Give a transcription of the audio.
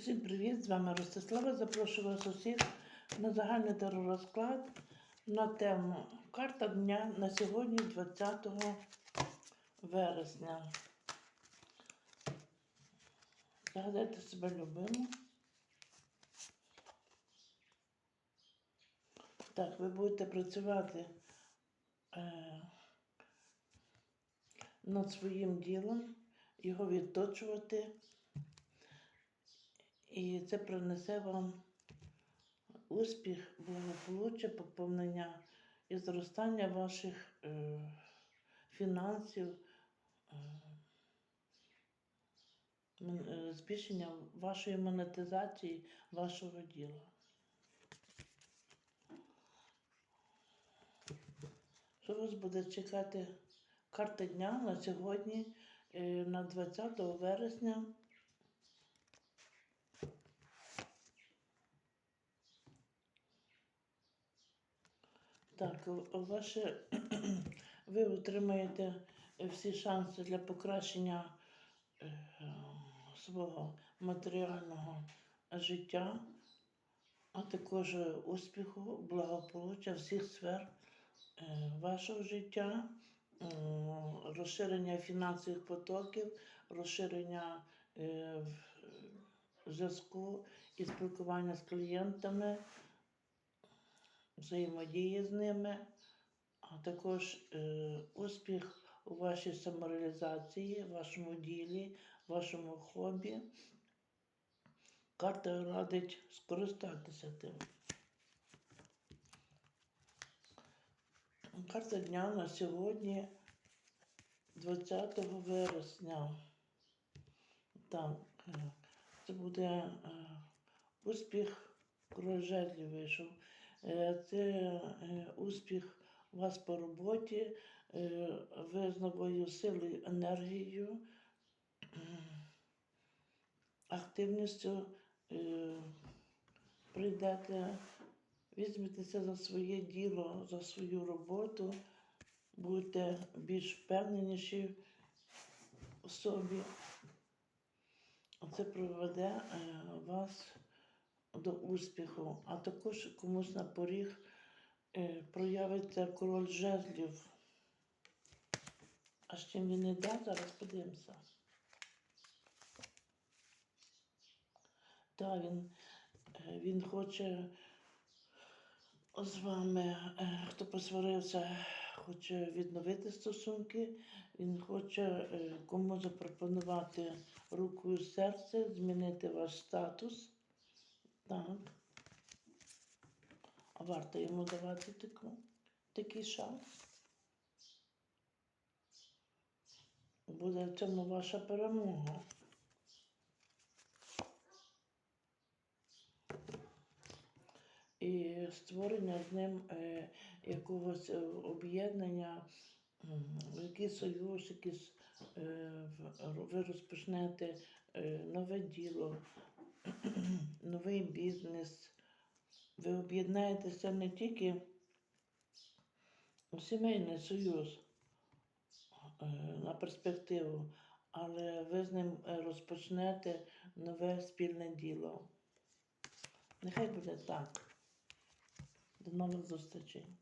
Усім привіт! З вами Ростислава. Запрошую вас усіх на загальний теророзклад на тему Карта дня на сьогодні, 20 вересня. Загадайте себе любимо. Так, ви будете працювати е, над своїм ділом, його відточувати. І це принесе вам успіх, благополуччя, поповнення і зростання ваших е, фінансів, е, е, збільшення вашої монетизації вашого діла. Що вас буде чекати карта дня на сьогодні, е, на 20 вересня? Так, ваше ви отримаєте е, всі шанси для покращення е, свого матеріального життя, а також успіху, благополуччя всіх сфер е, вашого життя, розширення фінансових потоків, розширення е, зв'язку і спілкування з клієнтами взаємодії з ними, а також е, успіх у вашій самореалізації, вашому ділі, вашому хобі. Карта радить скористатися тим. Карта дня на сьогодні, 20 вересня. Так, е, це буде е, успіх король вийшов. Е, Це е, успіх у вас по роботі, е, ви з новою силою, енергією, активністю прийдете, візьметеся за своє діло, за свою роботу, будете більш впевненіші в собі. Це приведе вас до успіху, а також комусь на поріг е, проявиться король жезлів. А з чим він іде, зараз подивимося. Так, він, е, він хоче з вами, е, хто посварився, хоче відновити стосунки, він хоче кому запропонувати руку і серце, змінити ваш статус. Так. А варто йому давати таку, такий шанс. Буде в цьому ваша перемога. І створення з ним е, якогось е, об'єднання, якийсь союз, якийсь, е, ви розпочнете е, нове діло, новий бізнес. Ви об'єднаєтеся не тільки у сімейний союз е, на перспективу, але ви з ним розпочнете нове спільне діло. Нехай буде так. До нових зустрічей.